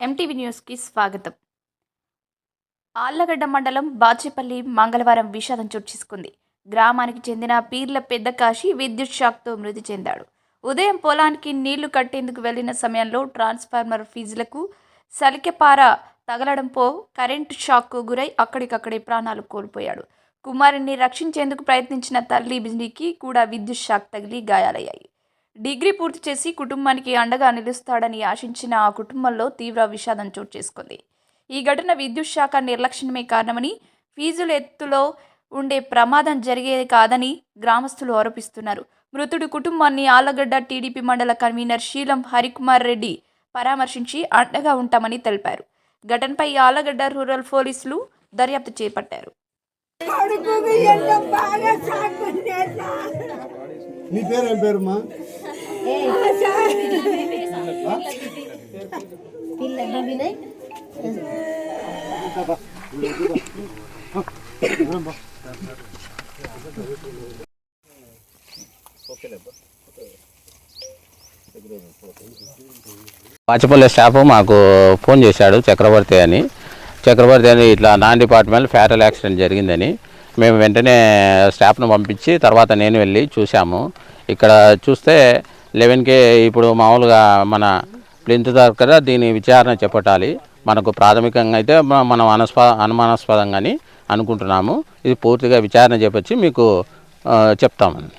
MTV న్యూస్కి స్వాగతం. ఆళ్ళగడ్డ మండలం బాచేపల్లి మంగళవారం విషాదం చోటు చేసుకుంది. గ్రామానికి చెందిన పీర్ల పెద్ద కాశీ విద్యుత్ షాక్తో మృతి చెందాడు. ఉదయం పొలానికి నీళ్ళు కట్టేందుకు వెళ్ళిన సమయంలో ట్రాన్స్ఫార్మర్ ఫీజులకు సలికెపార తగలడంతో కరెంటు షాక్కు గురై అక్కడికక్కడే ప్రాణాలు కోల్పోయాడు. కుమారుణ్ణి రక్షించేందుకు ప్రయత్నించిన తల్లి బిజినికి కూడా విద్యుత్ షాక్ తగిలి గాయాలయ్యాయి. డిగ్రీ పూర్తి చేసి కుటుంబానికి అండగా నిలుస్తాడని ఆశించిన ఆ కుటుంబంలో తీవ్ర విషాదం చోటు చేసుకుంది. ఈ ఘటన విద్యుత్ శాఖ నిర్లక్ష్యమే కారణమని ఫీజుల ఎత్తులో ఉండే ప్రమాదం జరిగేది కాదని గ్రామస్తులు ఆరోపిస్తున్నారు. మృతుడి కుటుంబాన్ని ఆలగడ్డ టీడీపీ మండల కన్వీనర్ శీలం హరికుమార్ రెడ్డి పరామర్శించి అండగా ఉంటామని తెలిపారు. ఘటనపై ఆలగడ్డ రూరల్ పోలీసులు దర్యాప్తు చేపట్టారు. నీ పేరు ఏం పేరుమా పాచపల్లి స్టాఫ్ మాకు ఫోన్ చేశాడు చక్రవర్తి అని. చక్రవర్తి అని ఇట్లా నాన్ డిపార్ట్మెంట్ ఫ్యాటల్ యాక్సిడెంట్ జరిగిందని. మేము వెంటనే స్టాఫ్ను పంపించి తర్వాత నేను వెళ్ళి చూసాము ఇక్కడ చూస్తే లెవెన్కే ఇప్పుడు మామూలుగా మన ప్లింత్ దగ్గర దీని విచారణ చేపట్టాలి. మనకు ప్రాథమికంగా అయితే మనం అనస్ప అనుమానాస్పదంగాని అనుకుంటున్నాము. ఇది పూర్తిగా విచారణ చేపచ్చి మీకు చెప్తామండి